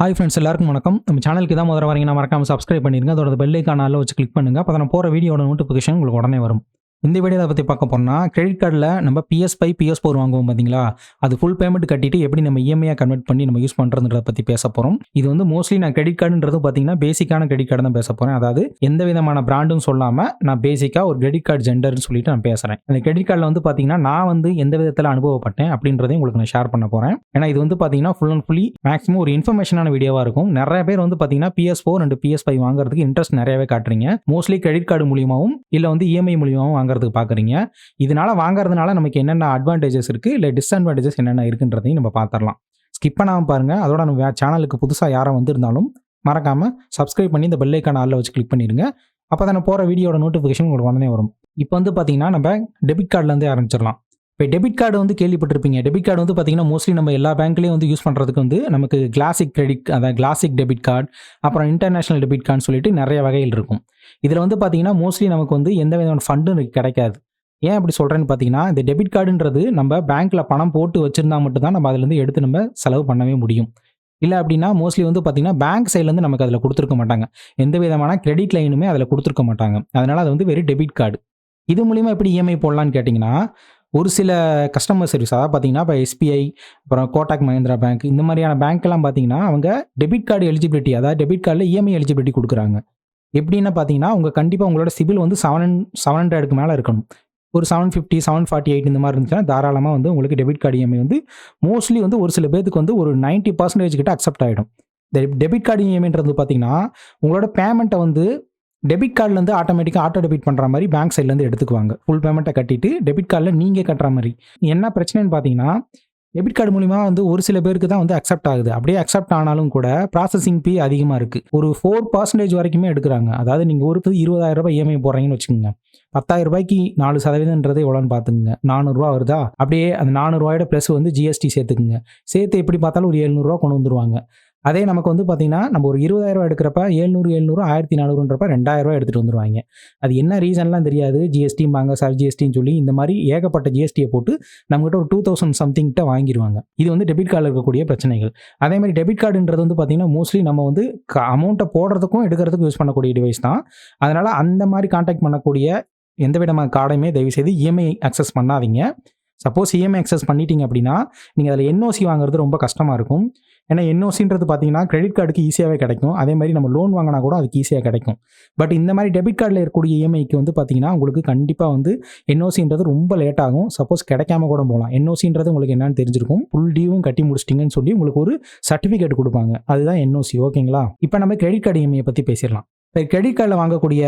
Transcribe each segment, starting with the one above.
Hi friends எல்லாருக்கும் வணக்கம். நம்ம சேனலுக்கு தான் முதல்ல வரீங்கன்னா மறக்காம சப்ஸ்கிரைப் பண்ணிருங்க. அதோட பெல் ஐக்கான வச்சு கிளிக் பண்ணுங்க. அப்போ நான் போகிற வீடியோட நோட்டிஃபிகேஷன் உங்களுக்கு உடனே வரும். இந்த வீடியோவை பற்றி பார்க்க போறோம்னா கிரெடிட் கார்டில் நம்ம பிஎஸ் ஃபைவ் பிஎஸ் ஃபோர் வாங்குவோம் பார்த்தீங்களா அது ஃபுல் பேமெண்ட் கட்டிட்டு எப்படி நம்ம இஎம்ஐயாக கன்வெர்ட் பண்ணி நம்ம யூஸ் பண்ணுறதுன்றத பற்றி பேச போகிறோம் இது வந்து மோஸ்ட்லி நான் கிரெடிட் கார்டுன்றது பார்த்தீங்கன்னா பேசிக்கான கிரெடிட் கார்டு தான் பேச போகிறேன் அதாவது எந்த விதமான பிராண்டும் சொல்லாமல் நான் பேசிக்காக ஒரு கிரெடிட் கார்டு ஜெண்டர்னு சொல்லிட்டு நான் பேசுகிறேன் அந்த கிரெடிட் கார்டில் வந்து பார்த்தீங்கன்னா நான் வந்து எந்த விதத்தில் அனுபவப்பட்டேன் அப்படின்றதையும் உங்களுக்கு நான் ஷேர் பண்ண போகிறேன் ஏன்னா இது வந்து பார்த்தீங்கன்னா ஃபுல் அண்ட் ஃபுல்லி மேக்ஸிமம் ஒரு இன்ஃபர்மேஷனான வீடியோவாக இருக்கும். நிறைய பேர் வந்து பார்த்தீங்கன்னா BS four and BS five வாங்குறதுக்கு இன்ட்ரெஸ்ட் நிறையவே காட்டுறீங்க. மோஸ்ட்லி கிரெடிட் கார்டு மூலியமாகவும் இல்லை வந்து இஎம்ஐ மூலியமாகவும் வாங்குறதுக்கு பார்க்குறீங்க இதனால் வாங்குறதுனால நமக்கு என்னென்ன அட்வான்டேஜஸ் இருக்குது இல்லை டிஸ்அட்வான்டேஜஸ் என்னென்ன இருக்குன்றதையும் நம்ம பார்த்துடலாம் ஸ்கிப் பண்ணாமல் பாருங்கள் அதோட நம்ம சேனலுக்கு புதுசாக யாரும் வந்திருந்தாலும் மறக்காமல் சப்ஸ்கிரைப் பண்ணி இந்த பெல்லைக்கான ஆளில் வச்சு கிளிக் பண்ணிடுங்க அப்போ தான் போகிற வீடியோட நோட்டிஃபிகேஷன் உங்களுக்கு உடனே வரும். இப்போ வந்து பார்த்தீங்கன்னா நம்ம டெபிட் கார்டுலேருந்தே ஆரம்பிச்சிடலாம். இப்போ டெபிட் கார்டு வந்து கேள்விப்பட்டிருப்பீங்க. டெபிட் கார்டு வந்து பார்த்தீங்கன்னா மோஸ்ட்லி நம்ம எல்லா பேங்க்லேயும் வந்து யூஸ் பண்ணுறதுக்கு வந்து நமக்கு கிளாசிக் கிரெடிட் அதாவது கிளாசிக் டெபிட் கார்டு அப்புறம் இன்டர்நேஷனல் டெபிட் கார்டுன்னு சொல்லிட்டு நிறைய வகைகள் இருக்கும். இதில் வந்து பார்த்தீங்கன்னா மோஸ்ட்லி நமக்கு வந்து எந்த விதமான ஃபண்டும் கிடைக்காது. ஏன் அப்படி சொல்கிறேன்னு பார்த்தீங்கன்னா இந்த டெபிட் கார்டுன்றது நம்ம பேங்க்கில் பணம் போட்டு வச்சுருந்தா மட்டும்தான் நம்ம அதுலேருந்து எடுத்து நம்ம செலவு பண்ணவே முடியும். இல்லை அப்படின்னா மோஸ்ட்லி வந்து பார்த்தீங்கன்னா பேங்க் சைட்லேருந்து நமக்கு அதில் கொடுத்துருக்க மாட்டாங்க. எந்த விதமான கிரெடிட் லைனுமே அதில் கொடுத்துருக்க மாட்டாங்க. அதனால் அது வந்து வெறும் டெபிட் கார்டு இது மூலிமா எப்படி இஎம்ஐ போடலான்னு கேட்டிங்கன்னா ஒரு சில கஸ்டமர் சர்வீஸ் அதாவது பார்த்தீங்கன்னா இப்போ எஸ்பிஐ அப்புறம் கோட்டாக் மஹிந்திரா பேங்க் இந்த மாதிரியான பேங்க்லாம் பார்த்தீங்கன்னா அவங்க டெபிட் கார்டு எலிஜிபிலிட்டி அதாவது டெபிட் கார்டில் இஎம்ஐ எலிஜிபிலிட்டி கொடுக்குறாங்க. எப்படின்னு பார்த்தீங்கன்னா உங்கள் கண்டிப்பாக உங்களோட சிபில் வந்து செவன் செவன் ஹண்ட்ரடுக்கு மேலே இருக்கணும். ஒரு seven fifty seven forty eight இந்த மாதிரி இருந்துச்சுன்னா தாராளமாக வந்து உங்களுக்கு டெபிட் கார்டு இஎம்ஐ வந்து மோஸ்ட்லி வந்து ஒரு சில பேருக்கு வந்து ஒரு நைன்ட்டி பர்சன்டேஜ் கிட்ட அக்செப்ட் ஆகிடும் இந்த டெபிட் கார்டு இஎம்ஐன்றது பார்த்தீங்கன்னா உங்களோட பேமெண்ட்டை வந்து டெபிட் கார்டுலேருந்து ஆட்டோமேட்டிக்காக ஆட்டோ டெபிட் பண்ணுற மாதிரி பேங்க் சைட்லேருந்து எடுத்துக்குவாங்க. ஃபுல் பேமெண்ட்டை கட்டிட்டு டெபிட் கார்டில் நீங்கள் கட்டுற மாதிரி. என்ன பிரச்சனைன்னு பார்த்தீங்கன்னா டெபிட் கார்டு மூலிமா வந்து ஒரு சில பேருக்கு தான் வந்து அக்செப்ட் ஆகுது. அப்படியே அக்செப்ட் ஆனாலும் கூட ப்ராசஸிங் ஃபீ அதிகமாக இருக்குது ஒரு ஃபோர் பர்சன்டேஜ் வரைக்குமே எடுக்கிறாங்க. அதாவது நீங்கள் ஒரு இருபதாயிரம் ரூபாய் இஎம்ஐ போடுறீங்கன்னு வச்சுக்கோங்க. பத்தாயிரம் ரூபாய்க்கு நாலு சதவீதம்ன்றது எவ்வளோன்னு பார்த்துக்குங்க. நானூறுரூவா வருதா? அப்படியே அந்த நானூறுரூவாயோட ப்ளஸ் வந்து ஜிஎஸ்டி சேர்த்துக்குங்க. சேர்த்து எப்படி பார்த்தாலும் ஒரு எழுநூறுவா கொண்டு வந்துருவாங்க. அதே நமக்கு வந்து பார்த்தீங்கன்னா நம்ம ஒரு இருபதாயிரம் எடுக்கிறப்ப ஏழ்நூறு எழுநூறு ஆயிரத்தி நானூறுன்றப்ப ரெண்டாயிரரூவா எடுத்துகிட்டு வந்துருவாங்க. அது என்ன ரீசன்லாம் தெரியாது. ஜிஎஸ்டிம்பாங்க சார் ஜிஎஸ்டின்னு சொல்லி இந்த மாதிரி ஏகப்பட்ட ஜிஎஸ்டியை போட்டு நம்மகிட்ட ஒரு டூ தௌசண்ட் சம்திங்கிட்ட வாங்கிடுவாங்க இது வந்து டெபிட் கார்டில் இருக்கக்கூடிய பிரச்சனைகள். அதே மாதிரி டெபிட் கார்டுன்றது வந்து பார்த்தீங்கன்னா மோஸ்ட்லி நம்ம வந்து அமௌண்ட்டை போடுறதுக்கும் எடுக்கிறதுக்கும் யூஸ் பண்ணக்கூடிய டிவைஸ் தான். அதனால் அந்த மாதிரி காண்டாக்ட் பண்ணக்கூடிய எந்த விதமான கார்டையுமே தயவுசெய்து இஎம்ஐ அக்சஸ் பண்ணாதீங்க. சப்போஸ் இஎம்ஐ அக்சஸ் பண்ணிட்டீங்க அப்படின்னா நீங்கள் அதில் என்ஓசி வாங்குறது ரொம்ப கஷ்டமாக இருக்கும். ஏன்னா என்ஓசின்றது பார்த்தீங்கன்னா கிரெடிட் கார்டுக்கு ஈஸியாகவே கிடைக்கும். அதே மாதிரி நம்ம லோன் வாங்கினா கூட அதுக்கு ஈஸியாக கிடைக்கும். பட் இந்த மாதிரி டெபிட் கார்டில் இருக்கக்கூடிய இஎம்ஐக்கு வந்து பார்த்தீங்கன்னா உங்களுக்கு கண்டிப்பாக வந்து என்ஓசின்றது ரொம்ப லேட் ஆகும். சப்போஸ் கிடைக்காம கூட போகலாம் என்ஓசின்றது உங்களுக்கு என்னன்னு தெரிஞ்சிருக்கும். ஃபுல் டியூவும் கட்டி முடிச்சிட்டிங்கன்னு சொல்லி உங்களுக்கு ஒரு சர்டிஃபிகேட் கொடுப்பாங்க. அதுதான் என்ஓசி ஓகேங்களா இப்போ நம்ம கிரெடிட் கார்டு இஎம்ஐயை பற்றி பேசிடலாம். இப்போ கிரெடிட் கார்டில் வாங்கக்கூடிய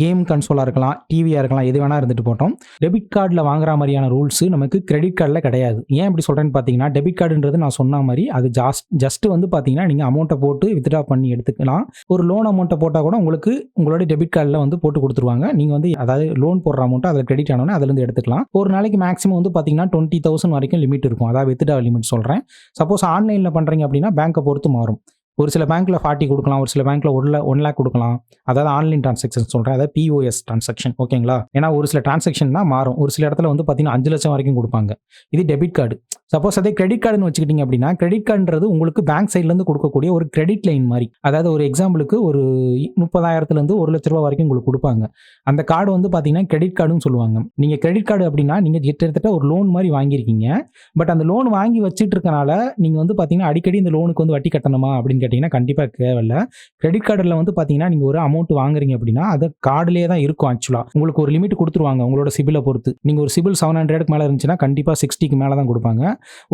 கேம் கன்சோலாக இருக்கலாம் டிவியாக இருக்கலாம் எது வேணால் இருந்துட்டு போட்டோம். டெபிட் கார்டில் வாங்குற மாதிரியான ரூல்ஸு நமக்கு கிரெடிட் கார்டில் கிடையாது. ஏன் இப்படி சொல்கிறேன்னு பார்த்தீங்கன்னா டெபிட் கார்டுன்றது நான் சொன்ன மாதிரி அது ஜாஸ்ட் ஜஸ்ட்டு வந்து பார்த்தீங்கன்னா நீங்கள் அமௌண்ட்டை போட்டு வித்ட்ரா பண்ணி எடுத்துக்கலாம். ஒரு லோன் அமௌண்ட்டை போட்டால் கூட உங்களுக்கு உங்களோட டெபிட் கார்டில் வந்து போட்டு கொடுத்துருவாங்க. நீங்கள் வந்து அதாவது லோன் போடுற அமௌண்ட்டை அதில் கிரெடிட் ஆனோன்னே அதுலேருந்து எடுத்துக்கலாம். ஒரு நாளைக்கு மேக்ஸிமம் வந்து பார்த்தீங்கன்னா டுவெண்ட்டி தௌசண்ட் வரைக்கும் லிமிட் இருக்கும். அதாவது வித்ட்ரா லிமிட் சொல்கிறேன் சப்போஸ் ஆன்லைனில் பண்ணுறீங்க அப்படின்னா பேங்க்கை பொறுத்து மாறும். ஒரு சில பேங்க்கில் ஃபார்ட்டி கொடுக்கலாம் ஒரு சில பேங்க்கில் ஒன் ஒன் லேக் கொடுக்கலாம். அதாவது ஆன்லைன் ட்ரான்சாக்ஷன் சொல்கிறேன் அதாவது பிஓஎஸ் ட்ரான்சாக்ஷன் ஓகேங்களா ஏன்னா ஒரு சில ட்ரான்சாக்ஷன் தான் மாறும். ஒரு சில இடத்துல வந்து பார்த்தீங்கன்னா அஞ்சு லட்சம் வரைக்கும் கொடுப்பாங்க. இது டெபிட் கார்டு சப்போஸ் அதே கிரெடிட் கார்டுன்னு வச்சுக்கிட்டிங்க அப்படின்னா கிரெடிட் கார்டுன்றது உங்களுக்கு பேங்க் சைட்லேருந்து கொடுக்கக்கூடிய ஒரு கிரெடிட் லைன் மாதிரி. அதாவது ஒரு எக்ஸாம்பிளுக்கு ஒரு முப்பதாயிரத்துலேருந்து ஒரு லட்ச ரூபா வரைக்கும் உங்களுக்கு கொடுப்பாங்க. அந்த கார்டு வந்து பார்த்தீங்கன்னா கிரெடிட் கார்டுன்னு சொல்லுவாங்க. நீங்கள் கிரெடிட் கார்டு அப்படின்னா நீங்கள் கிட்டத்தட்ட ஒரு லோன் மாதிரி வாங்கியிருக்கீங்க. பட் அந்த லோன் வாங்கி வச்சுட்டு இருக்கனால நீங்கள் வந்து பார்த்தீங்கன்னா அடிக்கடி இந்த லோனுக்கு வந்து வட்டி கட்டணுமா அப்படின்னு கேட்டிங்கன்னா கண்டிப்பாக தேவையில்லை. கிரெடிட் கார்டில் வந்து பார்த்தீங்கன்னா நீங்கள் ஒரு அமௌண்ட் வாங்குறீங்க அப்படின்னா அது கார்டுலேயே தான் இருக்கும் ஆக்சுவலாக உங்களுக்கு ஒரு லிமிட் கொடுத்துருவாங்க உங்களோட சிபிலை பொறுத்து. நீங்கள் ஒரு சிபில் செவன் ஹண்ட்ரடுக்கு மேலே இருந்துச்சுன்னா கண்டிப்பாக சிக்ஸ்டிக்கு மேலே தான் கொடுப்பாங்க.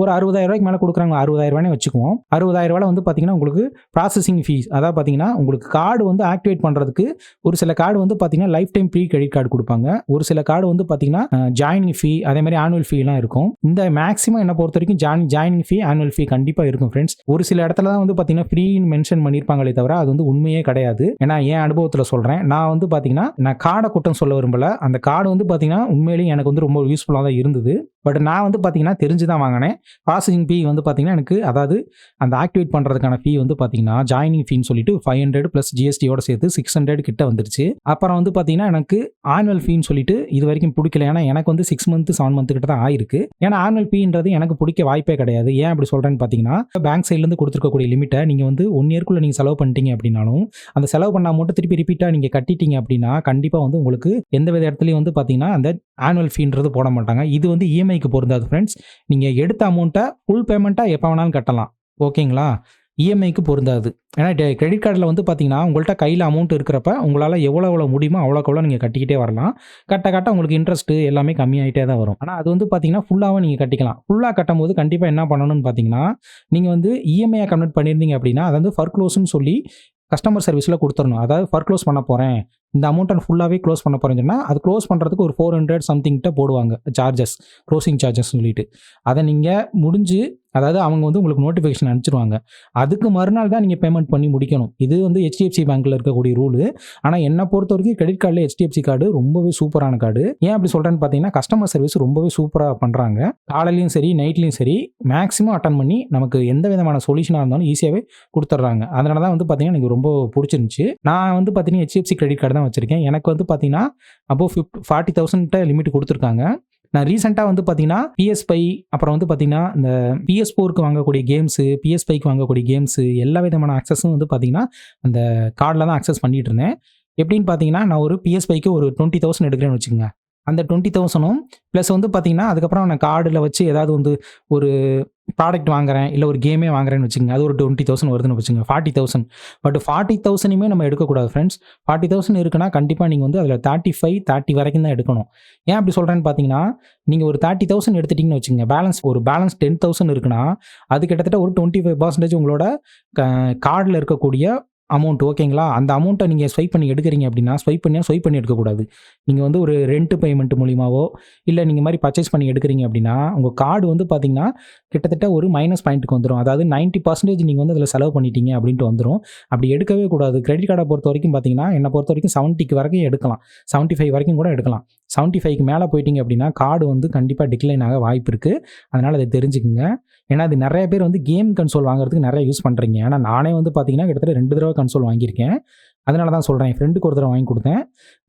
ஒரு அறுபதாயிரம் ரூபாய்க்கு மேலே கொடுக்குறாங்க அறுபதாயிரம் ரூபாய் வச்சுக்குவோம். அறுபதாயிரம் ரூபாய் வந்து பார்த்தீங்கன்னா உங்களுக்கு ப்ராசஸிங் ஃபீஸ் அதாவது பார்த்தீங்கன்னா உங்களுக்கு கார்டு வந்து ஆக்டிவேட் பண்ணுறதுக்கு ஒரு சில கார்டு வந்து பார்த்தீங்கன்னா life time free credit card கொடுப்பாங்க. ஒரு சில கார்டு வந்து பார்த்தீங்கன்னா ஜாயினிங் ஃபீ அதே மாதிரி ஆனுவல் ஃபீலாம் இருக்கும். இந்த மேக்ஸிமம் என்ன பொறுத்த வரைக்கும் join joining fee annual fee கண்டிப்பாக இருக்கும் ஃப்ரெண்ட்ஸ் ஒரு சில இடத்துல தான் வந்து பார்த்தீங்கன்னா ஃப்ரீன்னு மென்ஷன் பண்ணியிருப்பாங்களே தவிர அது வந்து உண்மையே கிடையாது. ஏன்னா என் அனுபவத்தில் சொல்கிறேன் நான் வந்து பார்த்தீங்கன்னா நான் காடை குற்றம் சொல்ல விரும்பல. அந்த காடு வந்து பார்த்தீங்கன்னா உண்மையிலேயே எனக்கு வந்து ரொம்ப யூஸ்ஃபுல்லாக தான் இருந்தது. பட் நான் வந்து பார்த்தீங்கன்னா தெரிஞ்சு தான் வாங்கினேன். ப்ராசஸிங் ஃபீ வந்து பார்த்தீங்கன்னா எனக்கு அதாவது அந்த ஆக்டிவேட் பண்ணுறதுக்கான ஃபீ வந்து பார்த்தீங்கன்னா ஜாயினிங் ஃபீன்னு சொல்லிட்டு ஃபைவ் ஹண்ட்ரட் ப்ளஸ் ஜிஎஸ்டியோட சேர்த்து சிக்ஸ் ஹண்ட்ரட் கிட்ட வந்துருச்சு. அப்புறம் வந்து பார்த்தீங்கன்னா எனக்கு ஆனுவல் ஃபீன்னு சொல்லிட்டு இது வரைக்கும் பிடிக்கல. ஏன்னா எனக்கு வந்து சிக்ஸ் மந்த் செவன் மந்த் கிட்ட தான் ஆயிருக்கு. ஏன்னா ஆனுவல் ஃபீன்றது எனக்கு பிடிக்க வாய்ப்பே கிடையாது. ஏன் அப்படி சொல்கிறேன்னு பார்த்தீங்கன்னா பேங்க் சைட்லேருந்து கொடுத்துருக்கக்கூடிய லிமிட்டை நீங்கள் வந்து ஒன் இயர்க்குள்ளே நீங்கள் செலவு பண்ணிட்டீங்க அப்படின்னாலும் அந்த செலவு பண்ணால் மட்டும் திருப்பி ரிப்பீட்டாக நீங்கள் கட்டிட்டீங்க அப்படின்னா கண்டிப்பாக வந்து உங்களுக்கு எந்த வித இடத்துலையும் வந்து பார்த்தீங்கன்னா அந்த ஆனுவல் ஃபீன்றது போட மாட்டாங்க. இது வந்து இஎம்ஐ இஎம்ஐக்கு பொருந்தாது ஃப்ரெண்ட்ஸ் நீங்கள் எடுத்த அமௌண்ட்டை ஃபுல் பேமெண்ட்டாக எப்போ வேணாலும் கட்டலாம். ஓகேங்களா இஎம்ஐக்கு பொருந்தாது. ஏன்னா கிரெடிட் கார்டில் வந்து பார்த்தீங்கன்னா உங்கள்கிட்ட கையில் அமௌண்ட் இருக்கிறப்ப உங்களால் எவ்வளோ எவ்வளோ முடியுமோ அவ்வளோக்கு எவ்வளோ நீங்கள் கட்டிக்கிட்டே வரலாம். கட்ட கட்ட உங்களுக்கு இன்ட்ரெஸ்ட்டு எல்லாமே கம்மியாகிட்டே தான் வரும். ஆனால் அது வந்து பார்த்தீங்கன்னா ஃபுல்லாகவும் நீங்கள் கட்டிக்கலாம். ஃபுல்லாக கட்டும் போது கண்டிப்பாக என்ன பண்ணணும்னு பார்த்தீங்கன்னா நீங்கள் வந்து இஎம்ஐயை கன்வெர்ட் பண்ணியிருந்தீங்க அப்படின்னா அது வந்து ஃபர்க்ளோஸ்னு சொல்லி கஸ்டமர் சர்வீஸில் கொடுத்துடணும். அதாவது ஃபர்க்ளோஸ் பண்ண போகிறேன் இந்த அமௌண்ட்டை ஃபுல்லாகவே க்ளோஸ் பண்ண போகிறேன்னு சொன்னால் அது க்ளோஸ் பண்ணுறதுக்கு ஒரு ஃபோர் ஹண்ட்ரட் சம்திங்கிட்ட போடுவாங்க சார்ஜஸ் க்ளோசிங் சார்ஜஸ் சொல்லிட்டு. அதை நீங்கள் முடிஞ்சு அதாவது அவங்க வந்து உங்களுக்கு நோட்டிஃபிகேஷன் அனுப்பிச்சிருவாங்க. அதுக்கு மறுநாள் தான் நீங்கள் பேமெண்ட் பண்ணி முடிக்கணும். இது வந்து ஹெச்டிஎஃப்சி பேங்க்கில் இருக்கக்கூடிய ரூலு ஆனால் என்னை பொறுத்த வரைக்கும் கிரெடிட் கார்டில் ஹெச்டிஎஃப்சி கார்டு ரொம்பவே சூப்பரான கார்டு ஏன் அப்படி சொல்கிறேன்னு பார்த்தீங்கன்னா கஸ்டமர் சர்வீஸ் ரொம்பவே சூப்பராக பண்ணுறாங்க காலையிலையும் சரி நைட்லையும் சரி மேக்ஸிமம் அட்டன் பண்ணி நமக்கு எந்த விதமான சொல்யூஷனாக இருந்தாலும் ஈஸியாகவே கொடுத்துட்றாங்க அதனால தான் வந்து பார்த்தீங்கன்னா எனக்கு ரொம்ப பிடிச்சிருந்துச்சு. நான் வந்து பார்த்தீங்கன்னா ஹெச்டிஎஃப்சி கிரெடிட் கார்டு தான் வச்சிருக்கேன். எனக்கு வந்து பார்த்தீங்கன்னா அப்போ ஃபிஃப்ட் ஃபார்ட்டி தௌசண்ட்ட லிமிட் கொடுத்துருக்காங்க. நான் ரீசெண்டாக வந்து பார்த்தீங்கன்னா பிஎஸ் பை அப்புறம் வந்து பார்த்தீங்கன்னா இந்த பிஎஸ் ஃபோருக்கு வாங்கக்கூடிய கேம்ஸு பிஎஸ் பைக்கு வாங்கக்கூடிய கேம்ஸு எல்லா விதமான அக்சஸும் வந்து பார்த்தீங்கன்னா அந்த கார்டில் தான் அக்சஸ் பண்ணிட்டு இருந்தேன். எப்படின்னு பார்த்தீங்கன்னா நான் ஒரு பிஎஸ் பைக்கு ஒரு டுவெண்ட்டி தௌசண்ட் எடுக்கிறேன்னு வச்சுக்கோங்க. அந்த டுவெண்ட்டி தௌசண்டும் ப்ளஸ் வந்து பார்த்தீங்கன்னா அதுக்கப்புறம் நான் கார்டில் வச்சு ஏதாவது வந்து ஒரு ப்ராடக்ட் வாங்குறேன் இல்லை ஒரு கேமே வாங்குறேன்னு வச்சுக்கோங்க. அது ஒரு டுவெண்ட்டி தௌசண்ட் வருதுன்னு வச்சுங்க ஃபார்ட்டி தௌசண்ட் பட் ஃபார்ட்டி தௌசண்டையுமே நம்ம எடுக்கக்கூடாது ஃப்ரெண்ட்ஸ் ஃபார்ட்டி தௌசண்ட் இருக்குன்னா கண்டிப்பாக நீங்கள் வந்து அதில் தேர்ட்டி ஃபைவ் தேர்ட்டி வரைக்கும் தான் எடுக்கணும். ஏன் அப்படி சொல்கிறேன்னு பார்த்தீங்கன்னா நீங்கள் ஒரு தேர்ட்டி தௌசண்ட் எடுத்துட்டிங்கன்னு வச்சுங்க பேலன்ஸ் ஒரு பேலன்ஸ் டென் தௌசண்ட் இருக்குன்னா அது கிட்டத்தட்ட ஒரு டுவெண்ட்டி ஃபைவ் பர்சன்டேஜ் உங்களோட கார்டில் இருக்கக்கூடிய அமௌண்ட் ஓகேங்களா அந்த அமௌண்ட்டை நீங்கள் ஸ்வைப் பண்ணி எடுக்கிறீங்க அப்படின்னா ஸ்வைப் பண்ணியா ஸ்வைப் பண்ணி எடுக்கக்கூடாது. நீங்கள் வந்து ஒரு ரெண்ட் பேமெண்ட் மூலியமாகவோ இல்லை நீங்கள் மாதிரி பர்ச்சேஸ் பண்ணி எடுக்கிறீங்க அப்படின்னா உங்கள் கார்டு வந்து பார்த்தீங்கன்னா கிட்டத்தட்ட ஒரு மைனஸ் பாயிண்ட்டுக்கு வந்துடும் அதாவது நைன்ட்டி பர்சன்டேஜ் நீங்கள் வந்து அதில் செலவு பண்ணிட்டீங்க அப்படின்ட்டு வந்துடும் அப்படி எடுக்கவே கூடாது. கிரெடிட் கார்டை பொறுத்த வரைக்கும் பார்த்தீங்கன்னா என்னை பொறுத்த வரைக்கும் செவன்ட்டிக்கு வரைக்கும் எடுக்கலாம். செவன்ட்டி ஃபைவ் வரைக்கும் கூட எடுக்கலாம். செவன்ட்டி ஃபைவ்க்கு மேலே போயிட்டீங்க அப்படின்னா கார்டு வந்து கண்டிப்பாக டிக்ளைன் ஆக வாய்ப்பு இருக்குது அதனால் அதை தெரிஞ்சுக்குங்க. ஏன்னா அது நிறைய பேர் வந்து கேம் கன்சோல் வாங்குறதுக்கு நிறைய யூஸ் பண்ணுறீங்க ஏன்னா நானே வந்து பார்த்தீங்கன்னா கிட்டத்தட்ட ரெண்டு தடவை கன்சோல் வாங்கியிருக்கேன். அதனால தான் சொல்கிறேன் என் ஃப்ரெண்டுக்கு ஒரு தடவை வாங்கி கொடுத்தேன்.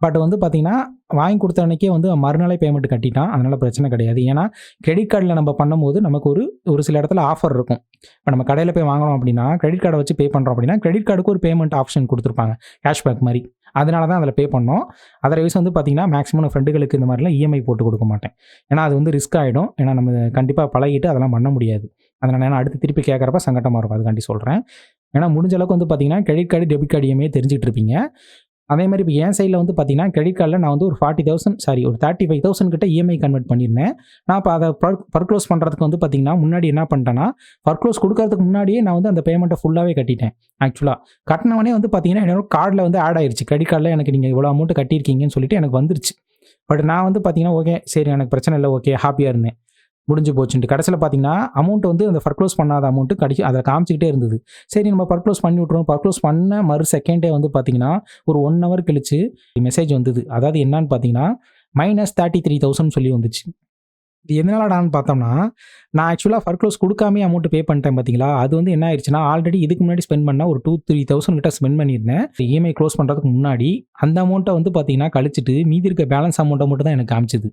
பட் வந்து பார்த்தீங்கன்னா வாங்கி கொடுத்த அன்னைக்கே வந்து மறுநாளே பேமெண்ட் கட்டிட்டான். அதனால் பிரச்சனை கிடையாது. ஏன்னா கிரெடிட் கார்டில் நம்ம பண்ணும்போது நமக்கு ஒரு ஒரு சில இடத்துல ஆஃபர் இருக்கும். இப்போ நம்ம கடையில் போய் வாங்கணும் அப்படின்னா கிரெடிட் கார்டை வச்சு பே பண்ணுறோம் அப்படின்னா கிரெடிட் கார்டுக்கு ஒரு பேமெண்ட் ஆப்ஷன் கொடுத்துருப்பாங்க. கேஷ்பேக் மாதிரி. அதனால தான் அதில் பே பண்ணோம். அதர்வைஸ் வந்து பார்த்தீங்கன்னா மேக்ஸிமம் ஃப்ரெண்டுகளுக்கு இந்த மாதிரிலாம் இஎம்ஐ போட்டு கொடுக்க மாட்டேன். ஏன்னா அது வந்து ரிஸ்க் ஆகிடும் ஏன்னா நம்ம கண்டிப்பாக பழகிட்டு அதெல்லாம் பண்ண முடியாது. அதனால் நான் அடுத்து திருப்பி கேட்குறப்ப சங்கட்டமாக இருக்கும் அதுக்காண்டி சொல்கிறேன் ஏன்னா முடிஞ்ச அளவுக்கு வந்து பார்த்தீங்கன்னா credit card debit card EMI தெரிஞ்சுட்டு இருப்பீங்க. அதே மாதிரி இப்போ என் சைடில் வந்து பார்த்தீங்கன்னா கிரெடிட் கார்டில் நான் வந்து ஒரு ஃபார்ட்டி தௌசண்ட் சாரி ஒரு தேர்ட்டி ஃபைவ் தௌசண்ட் கிட்ட இஎம்ஐ கன்வெர்ட் பண்ணியிருந்தேன் நான் இப்போ அதை பர்க்ளோஸ் பண்ணுறதுக்கு வந்து பார்த்தீங்கன்னா முன்னாடி என்ன பண்ணிட்டேன்னா பர்க்ளோஸ் கொடுக்கறதுக்கு முன்னாடியே நான் வந்து அந்த பேமெண்ட்டை ஃபுல்லாகவே கட்டிட்டேன் ஆக்சுவலாக கட்டினவனே வந்து பார்த்தீங்கன்னா என்னோட கார்டில் வந்து ஆட் ஆயிடுச்சு கிரெடிட் கார்டில் எனக்கு நீங்கள் இவ்வளோ அமௌண்ட் கட்டியிருக்கீங்கன்னு சொல்லிட்டு எனக்கு வந்துருச்சு. பட் நான் வந்து பார்த்தீங்கன்னா ஓகே சரி எனக்கு பிரச்சனை இல்லை ஓகே ஹாப்பியாக இருந்தேன். முடிஞ்சு போச்சுன்ட்டு. கடைசியில் பார்த்தீங்கன்னா அமௌண்ட் வந்து அந்த ஃபர்க்ளோஸ் பண்ணாத அமௌண்ட்டு கடிச்சு அதை காமிச்சிக்கிட்டே இருந்தது. சரி நம்ம பர்க்ளோஸ் பண்ணி விட்ருவோம் பர்க்ளோஸ் பண்ண மறு செகண்டே வந்து பார்த்தீங்கன்னா ஒரு ஒன் ஹவர் கழிச்சு மெசேஜ் வந்தது. அதாவது என்னன்னு பார்த்தீங்கன்னா மைனஸ் தேர்ட்டி த்ரீ தௌசண்ட் சொல்லி வந்துச்சு. இது எதனாலடான்னு பார்த்தோம்னா நான் ஆக்சுவலாக ஃபர்க்ளோஸ் கொடுக்காமே அமௌண்ட் பே பண்ணிட்டேன் பார்த்தீங்களா அது வந்து என்ன ஆயிடுச்சுன்னா ஆல்ரெடி இதுக்கு முன்னாடி ஸ்பெண்ட் பண்ணால் ஒரு டூ த்ரீ தௌசண்ட் கிட்ட ஸ்பெண்ட் பண்ணியிருந்தேன். இஎம்ஐ க்ளோஸ் பண்ணுறதுக்கு முன்னாடி அந்த அமௌண்ட்டை வந்து பார்த்தீங்கன்னா கழிச்சிட்டு மீதி இருக்க பேலன்ஸ் அமௌண்ட்டை மட்டும் தான் எனக்கு காமிச்சது.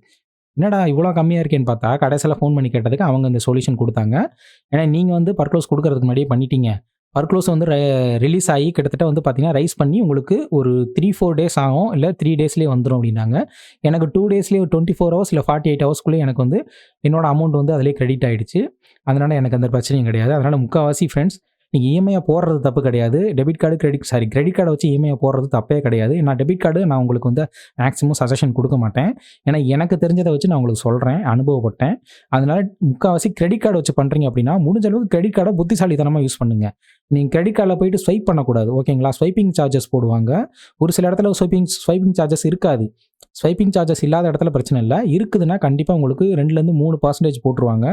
என்னடா இவ்வளோ கம்மியாக இருக்கேன்னு பார்த்தா கடைசியில் ஃபோன் பண்ணி கேட்டதுக்கு அவங்க இந்த சொல்யூஷன் கொடுத்தாங்க. ஏன்னா நீங்கள் வந்து பர்க்ளோஸ் கொடுக்கறதுக்கு முன்னாடியே பண்ணிட்டீங்க. பர்க்ளோஸ் வந்து ரிலீஸ் ஆகி கிட்டத்தட்ட வந்து பார்த்தீங்கன்னா ரைஸ் பண்ணி உங்களுக்கு ஒரு த்ரீ ஃபோர் டேஸ் ஆகும். இல்லை த்ரீ டேஸ்லேயே வந்துடும் அப்படின்னாங்க. எனக்கு டூ டேஸ்லேயே டுவெண்ட்டி ஃபோர் ஹவர்ஸ் இல்லை ஃபார்ட்டி எயிட் ஹவர்ஸ்க்குள்ளே எனக்கு வந்து என்னோட அமௌண்ட் வந்து அதிலே கிரெடிட் ஆகிடுச்சு அதனால் எனக்கு அந்த பிரச்சனையும் கிடையாது. அதனால் முக்கால்வாசி ஃப்ரெண்ட்ஸ் நீங்கள் இஎம்ஐயாக போடுறது தப்பு கிடையாது. Debit card credit sorry credit கார்டை வச்சு இஎம்ஐயாக போடுறது தப்பே கிடையாது. நான் டெபிட் கார்டு நான் உங்களுக்கு வந்து மேக்ஸிமம் சஜஷன் கொடுக்க மாட்டேன். ஏன்னா எனக்கு தெரிஞ்சதை வச்சு நான் உங்களுக்கு சொல்கிறேன் அனுபவப்பட்டேன். அதனால் முக்கால்வாசி கிரெடிட் கார்டு வச்சு பண்ணுறீங்க அப்படின்னா முடிஞ்ச அளவுக்கு கிரெடிட் கார்டை புத்திசாலித்தனமாக யூஸ் பண்ணுங்கள் நீங்கள் கிரெடிட் கார்டில் போயிட்டு ஸ்வைப் பண்ணக்கூடாது. ஓகேங்களா ஸ்வைப்பிங் சார்ஜஸ் போடுவாங்க. ஒரு சில இடத்துல ஸ்வைப்பிங் ஸ்வைப்பிங் சார்ஜஸ் இருக்காது. ஸ்வைப்பிங் சார்ஜஸ் இல்லாத இடத்துல பிரச்சனை இல்லை. இருக்குதுன்னா கண்டிப்பாக உங்களுக்கு ரெண்டுலேருந்து மூணு பர்சன்டேஜ் போட்டுருவாங்க.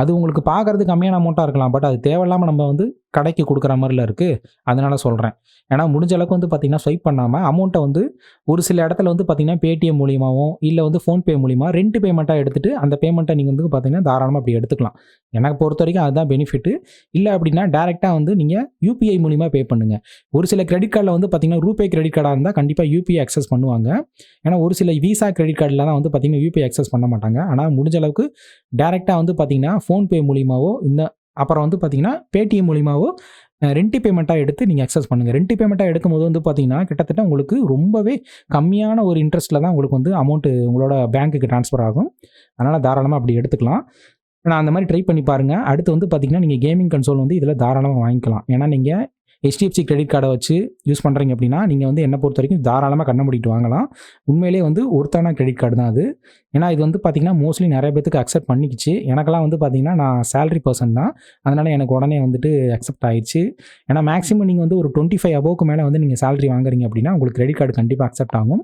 அது உங்களுக்கு பார்க்குறது கம்மியான அமௌண்ட்டாக இருக்கலாம். பட் அது தேவையில்லாமல் நம்ம வந்து கடைக்கு கொடுக்குற மாதிரில இருக்குது அதனால் சொல்கிறேன் ஏன்னா முடிஞ்ச அளவுக்கு வந்து பார்த்திங்கன்னா ஸ்வைப் பண்ணாமல் அமௌண்ட்டை வந்து ஒரு சில இடத்துல வந்து பார்த்தீங்கன்னா பேடிஎம் மூலியமாகவும் இல்லை வந்து ஃபோன்பே மூலியமாக ரெண்டு பேமெண்ட்டாக எடுத்துகிட்டு அந்த பேமெண்ட்டை நீங்கள் வந்து பார்த்தீங்கன்னா தாராளமாக அப்படி எடுத்துக்கலாம். எனக்கு பொறுத்த வரைக்கும் அதுதான் பெனிஃபிட்டு இல்லை அப்படின்னா டேரெக்டாக வந்து நீங்கள் யூபிஐ மூலிமா பே பண்ணுங்கள் ஒரு சில கிரெடிட் கார்டில் வந்து பார்த்தீங்கன்னா ரூபே கிரெடிட் கார்டாக இருந்தால் கண்டிப்பாக யூபிஐ அக்சஸ் பண்ணுவாங்க. ஏன்னா ஒரு சில விசா கிரெடிட் கார்டில் தான் வந்து பார்த்தீங்கன்னா யூபிஐ அக்சஸ் பண்ண மாட்டாங்க. ஆனால் முடிஞ்ச அளவுக்கு டேரெக்டாக வந்து பார்த்தீங்கன்னா ஃபோன்பே மூலியமாகவோ இந்த அப்புறம் வந்து பார்த்தீங்கன்னா பேடிஎம் மூலியமாகவோ ரெண்ட்டி பேமெண்ட்டாக எடுத்து நீங்கள் அக்சஸ் பண்ணுங்கள் ரெண்டி பேமெண்ட்டாக எடுக்கும்போது வந்து பார்த்தீங்கன்னா கிட்டத்தட்ட உங்களுக்கு ரொம்பவே கம்மியான ஒரு இன்ட்ரெஸ்ட்டில் தான் உங்களுக்கு வந்து அமௌண்ட்டு உங்களோட பேங்க்குக்கு ட்ரான்ஸ்ஃபர் ஆகும். அதனால் தாராளமாக அப்படி எடுத்துக்கலாம். நான் அந்த மாதிரி ட்ரை பண்ணி பாருங்கள் அடுத்து வந்து பார்த்தீங்கன்னா நீங்கள் கேமிங் கன்சோல் வந்து இதில் தாராளமாக வாங்கிக்கலாம். ஏன்னா நீங்கள் ஹெச்டிஎஃப்சி கிரெடிட் கார்டை வச்சு யூஸ் பண்ணுறீங்க அப்படின்னா நீங்கள் வந்து என்னை பொறுத்த வரைக்கும் தாராளமாக கண்ண முடிக்கிட்டு வாங்கலாம். உண்மையிலேயே வந்து ஒருத்தான கிரெடிட் கார்டு தான் அது. ஏன்னா இது வந்து பார்த்தீங்கன்னா மோஸ்ட்லி நிறைய பேத்துக்கு அக்செப்ட் பண்ணிக்கிச்சு. எனக்கெல்லாம் வந்து பார்த்தீங்கன்னா நான் சேலரி பர்சன் தான். அதனால் எனக்கு உடனே வந்துட்டு அக்செப்ட் ஆயிடுச்சு. ஏன்னா மேக்ஸிமம் நீங்கள் வந்து ஒரு டுவெண்ட்டி ஃபைவ் அபோவுக்கு மேலே வந்து நீங்கள் சேலரி வாங்குறீங்க அப்படின்னா உங்களுக்கு கிரெடிட் கார்டு கண்டிப்பாக அக்செப்ட் ஆகும்.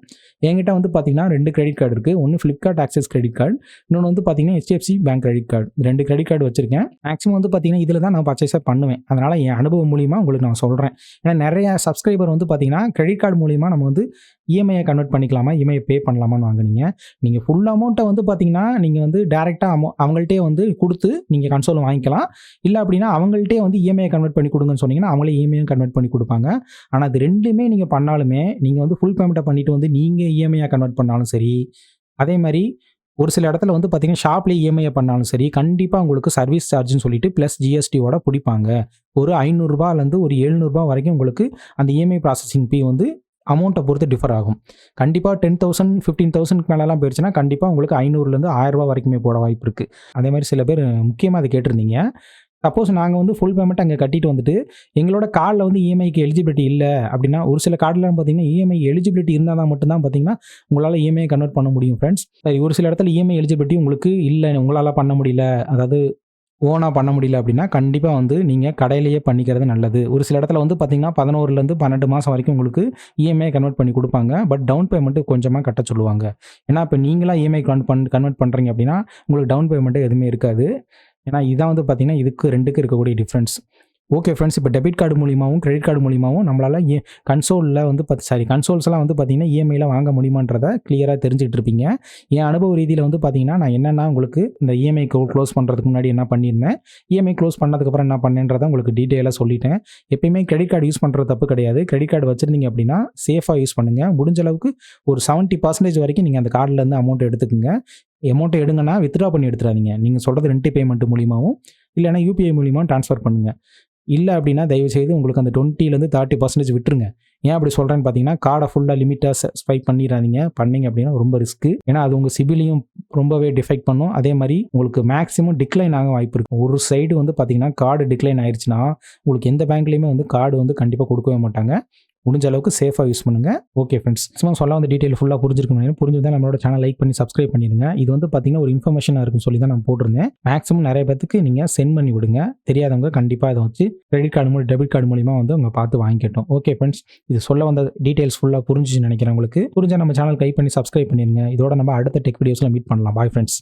என்கிட்ட வந்து பார்த்தீங்கன்னா ரெண்டு கிரெடிட் கார்டு இருக்குது ஒன்று ஃப்ளிப்கார்ட் ஆக்சஸ் கிரெடிட் கார்டு இன்னொன்று வந்து பார்த்தீங்கன்னா ஹெச்டிஎஃப்சி பேங்க் கிரெடிட் கார்டு ரெண்டு கிரெடிட் கார்டு வச்சிருக்கேன். மேக்ஸிமம் வந்து பார்த்தீங்கன்னா இதில் தான் நான் பர்ச்சேஸாக பண்ணுவேன். அதனால் என் அனுபவம் மூலியமாக உங்களுக்கு நான் சொல்கிறேன் ஏன்னா நிறைய சப்ஸ்கிரைபர் வந்து பார்த்தீங்கன்னா கிரெடிட் கார்டு மூலியமாக நம்ம வந்து இஎம்ஐயை கன்வெர்ட் பண்ணிக்கலாமா? இஎம்ஐ பே பண்ணலாமான்னு வாங்குனீங்க. நீங்கள் ஃபுல்லாக அமௌண்ட்டை வந்து பார்த்தீங்கன்னா நீங்கள் வந்து டேரெக்டாக அமௌ அவங்கள்ட்டே வந்து கொடுத்து நீங்கள் கன்சோல் வாங்கிக்கலாம். இல்லை அப்படின்னா அவங்கள்ட்டே வந்து இஎம்ஐ கன்வெர்ட் பண்ணி கொடுங்கன்னு சொன்னீங்கன்னா அவங்களே இஎம்ஐயும் கன்வெர்ட் பண்ணி கொடுப்பாங்க. ஆனால் அது ரெண்டுமே நீங்கள் பண்ணாலுமே நீங்கள் வந்து ஃபுல் பேமெண்ட்டை பண்ணிவிட்டு வந்து நீங்கள் இஎம்ஐயாக கன்வெர்ட் பண்ணாலும் சரி அதே மாதிரி ஒரு சில இடத்துல வந்து பார்த்தீங்கன்னா ஷாப்லேயே இஎம்ஐயை பண்ணாலும் சரி கண்டிப்பாக உங்களுக்கு சர்வீஸ் சார்ஜ்னு சொல்லிட்டு ப்ளஸ் ஜிஎஸ்டியோட பிடிப்பாங்க. ஒரு ஐநூறுரூபாலேருந்து ஒரு எழுநூறுபா வரைக்கும் உங்களுக்கு அந்த இஎம்ஐ ப்ராசஸிங் ஃபீ வந்து அமௌண்ட்டை பொறுத்து டிஃபர் ஆகும். கண்டிப்பாக டென் தௌசண்ட் ஃபிஃப்டீன் தௌசண்ட்க்கு மேலெலாம் போயிடுச்சுன்னா கண்டிப்பாக உங்களுக்கு ஐநூறுலேருந்து ஆயிரரூபா வரைக்குமே போட வாய்ப்பு இருக்குது அதே மாதிரி சில பேர் முக்கியமாக அதை கேட்டிருந்தீங்க. சப்போஸ் நாங்கள் வந்து ஃபுல் பேமெண்ட் அங்கே கட்டிட்டு வந்துட்டு எங்களோட கார்டில் வந்து இஎம்ஐக்கு எலிஜிபிலிட்டி இல்லை அப்படின்னா ஒரு சில கார்டில் பார்த்தீங்கன்னா இஎம்ஐ எலிஜிபிலிட்டி இருந்தால் தான் மட்டும்தான் பார்த்தீங்கன்னா உங்களால் இஎம்ஐ கன்வெர்ட் பண்ண முடியும் ஃப்ரெண்ட்ஸ் சரி ஒரு சில இடத்துல இஎம்ஐ எலிஜிபிலிட்டி உங்களுக்கு இல்லை உங்களால் பண்ண முடியல. அதாவது ஓனாக பண்ண முடியல அப்படின்னா கண்டிப்பாக வந்து நீங்கள் கடையிலேயே பண்ணிக்கிறது நல்லது. ஒரு சில இடத்துல வந்து பார்த்தீங்கன்னா பதினோருலேருந்து பன்னெண்டு மாதம் வரைக்கும் உங்களுக்கு இஎம்ஐ கன்வெர்ட் பண்ணி கொடுப்பாங்க. பட் டவுன் பேமெண்ட்டு கொஞ்சமாக கட்ட சொல்லுவாங்க. ஏன்னா இப்போ நீங்களாக இஎம்ஐ கன்வெர்ட் பண் கன்வெர்ட் பண்ணுறீங்க அப்படின்னா உங்களுக்கு டவுன் பேமெண்ட்டு எதுவுமே இருக்காது. ஏன்னா இதான் வந்து பார்த்திங்கன்னா இதுக்கு ரெண்டுக்கு இருக்கக்கூடிய டிஃப்ரென்ஸ் ஓகே ஃப்ரெண்ட்ஸ் இப்போ டெபிட் கார்டு மூலியமாகவும் கிரெடிட் கார்டு மூலியமாகவும் நம்மளால் ஏ கன்சோலில் வந்து பத்து சாரி கன்சோல்ஸ்லாம் வந்து பார்த்தீங்கன்னா இஎம்ஐயில் வாங்க முடியுமான்றதை க்ளியராக தெரிஞ்சுட்டு இருப்பீங்க என் அனுபவ ரீதியில் வந்து பார்த்தீங்கன்னா நான் என்னென்னா உங்களுக்கு இந்த இஎம்ஐ க்ளோஸ் பண்ணுறதுக்கு முன்னாடி என்ன பண்ணியிருந்தேன்? இஎம்ஐ க்ளோஸ் பண்ணதுக்கப்புறம் என்ன பண்ணேன்றதை உங்களுக்கு டீட்டெயிலாக சொல்லிட்டேன். எப்பயுமே கிரெடிட் கார்டு யூஸ் பண்ணுறது தப்பு கிடையாது. கிரெடிட் கார்டு வச்சுருந்தீங்க அப்படின்னா சேஃபாக யூஸ் பண்ணுங்கள் முடிஞ்ச அளவுக்கு ஒரு செவன்ட்டி பர்சன்டேஜ் வரைக்கும் நீங்கள் அந்த கார்டிலேருந்து அமௌண்ட் எடுத்துக்கோங்க. அமௌண்ட்டை எடுங்கன்னா வித்ட்ரா பண்ணி எடுத்துறாதீங்க. நீங்கள் சொல்கிறது ரெண்டு பேமெண்ட் மூலியமாகவும் இல்லைனா யூபிஐ மூலியமாக ட்ரான்ஸ்ஃபர் பண்ணுங்கள் இல்லை அப்படின்னா தயவுசெய்து உங்களுக்கு அந்த டுவெண்ட்டிலேருந்து தேர்ட்டி பர்சன்டேஜ் விட்டுருங்க. ஏன் அப்படி சொல்கிறேன்னு பார்த்தீங்கன்னா கார்டை ஃபுல்லாக லிமிட்டாக ஸ்பைக் பண்ணிடாதீங்க பண்ணீங்க அப்படின்னா ரொம்ப ரிஸ்க்கு ஏன்னா அது உங்கள் சிபிலையும் ரொம்பவே டிஃபெக்ட் பண்ணும். அதே மாதிரி உங்களுக்கு மேக்ஸிமம் டிக்ளைன் ஆக வாய்ப்பு இருக்கும் ஒரு சைடு வந்து பார்த்தீங்கன்னா கார்டு டிக்ளைன் ஆயிடுச்சுன்னா உங்களுக்கு எந்த பேங்க்லேயுமே வந்து கார்டு வந்து கண்டிப்பாக கொடுக்கவே மாட்டாங்க. முடிஞ்ச அளவுக்கு சேஃபாக யூஸ் பண்ணுங்கள் ஓகே ஃப்ரெண்ட்ஸ் சும்மா சொல்ல வந்து டீட்டெயில் ஃபுல்லாக புரிஞ்சிருக்கணும் புரிஞ்சிருந்தா நம்மளோட சேனல் லைக் பண்ணி சப்ஸ்கிரைப் பண்ணிடுங்க இது வந்து பார்த்தீங்கன்னா ஒரு இன்ஃபர்மேஷனாக இருக்கும் சொல்லி தான் நான் போட்டிருந்தேன். மேக்ஸிமம் நிறைய பேத்துக்கு நீங்கள் சென்ட் பண்ணி விடுங்க. தெரியாதவங்க கண்டிப்பாக அதை வச்சு கிரெடிட் கார்டு மூலம் டெபிட் கார்டு மூலிமா வந்து அவங்க பார்த்து வாங்கிக்கட்டும். ஓகே ஃப்ரெண்ட்ஸ் இது சொல்ல வந்த டீட்டெயில்ஸ் ஃபுல்லாக புரிஞ்சு நினைக்கிறேன் உங்களுக்கு. புரிஞ்சால் நம்ம சேனல் லைக் பண்ணி சப்ஸ்கிரைப் பண்ணிடுங்க இதோட நம்ம அடுத்த டெக் வீடியோஸில் மீட் பண்ணலாம். Bye friends